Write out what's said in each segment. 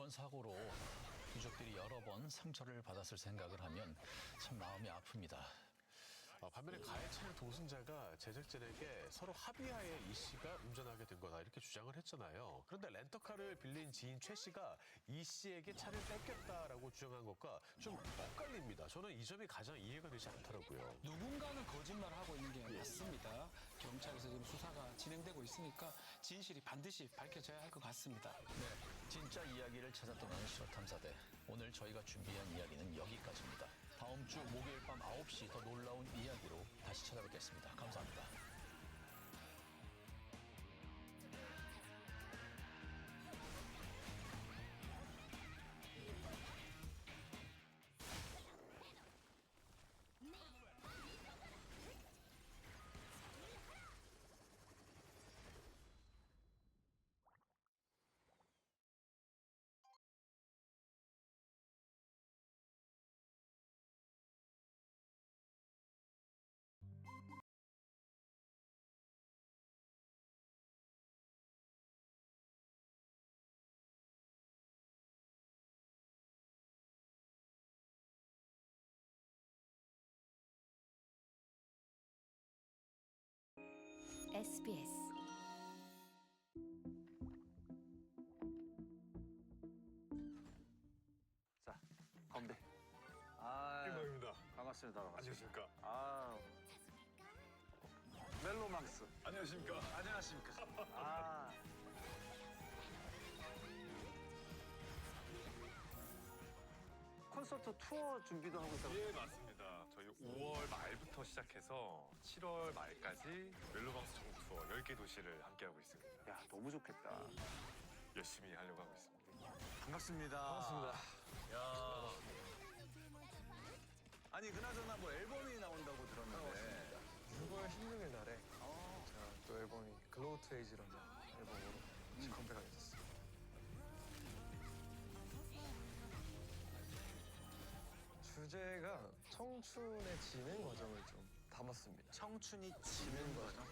이번 사고로 유족들이 여러 번 상처를 받았을 생각을 하면 참 마음이 아픕니다. 아, 반면에 가해찬 도승자가 제작진에게 서로 합의하에 이 씨가 운전하게 된 거다 이렇게 주장을 했잖아요. 그런데 렌터카를 빌린 지인 최 씨가 이 씨에게 차를 뺏겼다라고 주장한 것과 좀 엇갈립니다. 저는 이 점이 가장 이해가 되지 않더라고요. 누군가는 거짓말하고 있는 게 맞습니다. 경찰에서 지금 수사가 진행되고 있으니까 진실이 반드시 밝혀져야 할 것 같습니다. 네, 진짜 이야기를 찾아 떠나는 실화 탐사대. 오늘 저희가 준비한 이야기는 여기까지입니다. 다음 주 목요일 밤 9시 더 놀라운 이야기로 다시 찾아뵙겠습니다. 감사합니다. SBS 자, 건배. 아, 김방입니다. 반갑습니다. 반갑습니다. 안녕하십니까. 아, 멜로망스. 안녕하십니까. 안녕하십니까. 아, 콘서트 투어 준비도 하고 있다고. 예, 맞습니다. 저희 5월 말부터 시작해서 7월 말까지 멜로망스 전국 투어 10개 도시를 함께하고 있습니다. 야, 너무 좋겠다. 열심히 하려고 하고 있습니다. 반갑습니다. 반갑습니다. 아니 그나저나 뭐 앨범이 나온다고 들었는데 6월 16일 날에 제가 또 앨범이 글로우 투 에이지라는 앨범으로 컴백하게 됐어요. 주제가 청춘의 진행 과정을 좀 담았습니다. 청춘이 지는 거죠.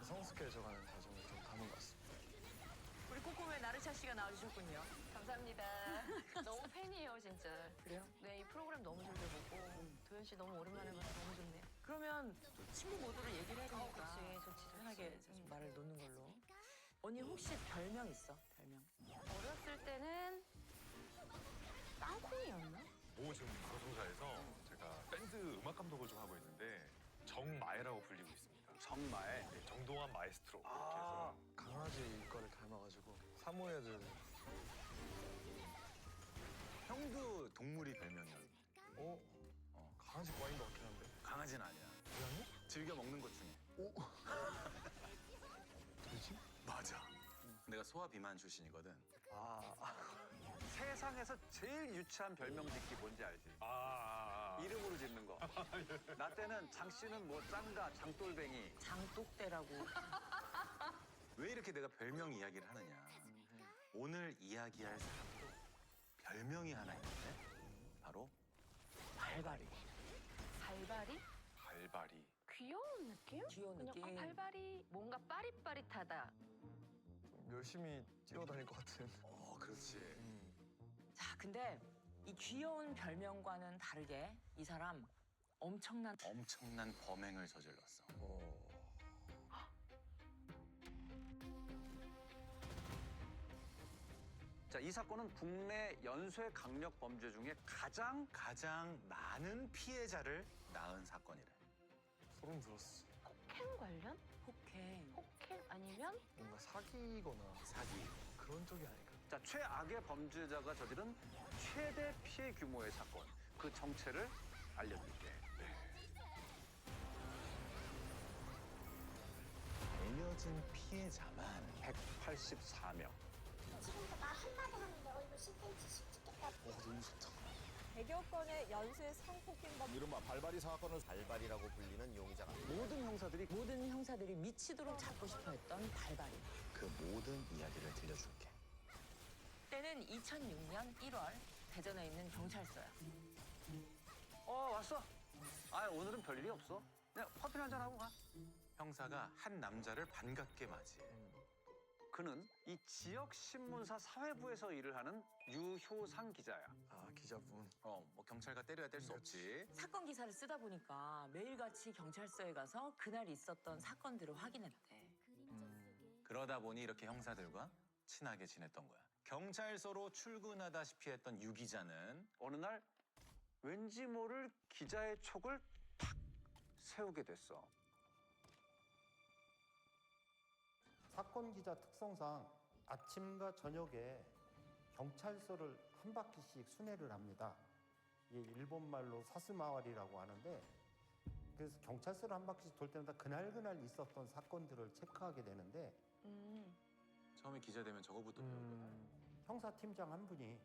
성숙해져가는 과정을 좀 담은 것 같습니다. 우리 코코의 나르샤 씨가 나와주셨군요. 감사합니다. 너무 팬이에요, 진짜. 그래요? 네, 이 프로그램 너무 즐겨 보고 도현 씨 너무 오랜만에 봐서 너무 좋네요. 그러면 또 친구 모두를 얘기를 해야 되니까. 그렇지, 좋지, 편하게 말을 놓는 걸로. 언니 혹시 별명 있어? 별명. 어렸을 때는? 모 지금 방송사에서 제가 밴드 음악 감독을 좀 하고 있는데 정마애라고 불리고 있습니다. 정말. 네, 정동환 마에스트로 이렇게 아, 해서 강아지 이과를 닮아가지고 사모예드 형도 동물이 별명이야. 어? 강아지 과인 것 같긴 한데 강아지는 아니야. 고양이? 즐겨 먹는 것 중에. 돼지? 맞아. 내가 소화 비만 출신이거든. 아, 세상에서 제일 유치한 별명 짓기 뭔지 알지? 아, 아, 아. 이름으로 짓는 거. 나 때는 장 씨는 뭐 짱가, 장돌뱅이. 장독대라고. 왜 이렇게 내가 별명 이야기를 하느냐. 오늘 이야기할 사람도 별명이 하나 있는데 바로 발발이. 발발이? 발발이. 귀여운 느낌? 귀여운 그냥 느낌. 아, 발발이 뭔가 빠릿빠릿하다. 좀 열심히 뛰어다닐 것 같은 어 그렇지. 자, 근데 이 귀여운 별명과는 다르게 이 사람 엄청난 엄청난 범행을 저질렀어. 자, 이 사건은 국내 연쇄 강력 범죄 중에 가장 가장 많은 피해자를 낳은 사건이래. 소름 돋았어. 폭행 관련? 폭행. 폭행 아니면 뭔가 사기거나 사기. 그런 쪽이 아닐까. 자, 최악의 범죄자가 저지른 최대 피해 규모의 사건. 그 정체를 알려드릴게. 알려진 피해자만 184명. 지금부터 말 한마디 하는데 얼굴 10cm씩 찍겠다. 와 너무 좋다. 100여 건의 연쇄 성폭행범 이른바 발발이 사건을 발발이라고 불리는 용의자가 모든 형사들이 모든 형사들이 미치도록 잡고 싶어 했던 발발이. 그 모든 이야기를 들려줄게. 때는 2006년 1월 대전에 있는 경찰서야. 어, 왔어. 아, 오늘은 별일이 없어. 그냥 커피 한잔 하고 가. 형사가 한 남자를 반갑게 맞이해. 그는 이 지역 신문사 사회부에서 일을 하는 유효상 기자야. 아 기자분. 어, 뭐 경찰과 때려야 뗄 수 없지. 사건 기사를 쓰다 보니까 매일같이 경찰서에 가서 그날 있었던 사건들을 확인했대. 그러다 보니 이렇게 형사들과 친하게 지냈던 거야. 경찰서로 출근하다시피 했던 유 기자는 어느 날 왠지 모를 기자의 촉을 탁 세우게 됐어. 사건 기자 특성상 아침과 저녁에 경찰서를 한 바퀴씩 순회를 합니다. 이게 일본 말로 사스마와리라고 하는데 그래서 경찰서를 한 바퀴씩 돌 때마다 그날 그날 있었던 사건들을 체크하게 되는데 음. 처음에 기자 되면 저거부터 배우거든. 음, 형사 팀장 한 분이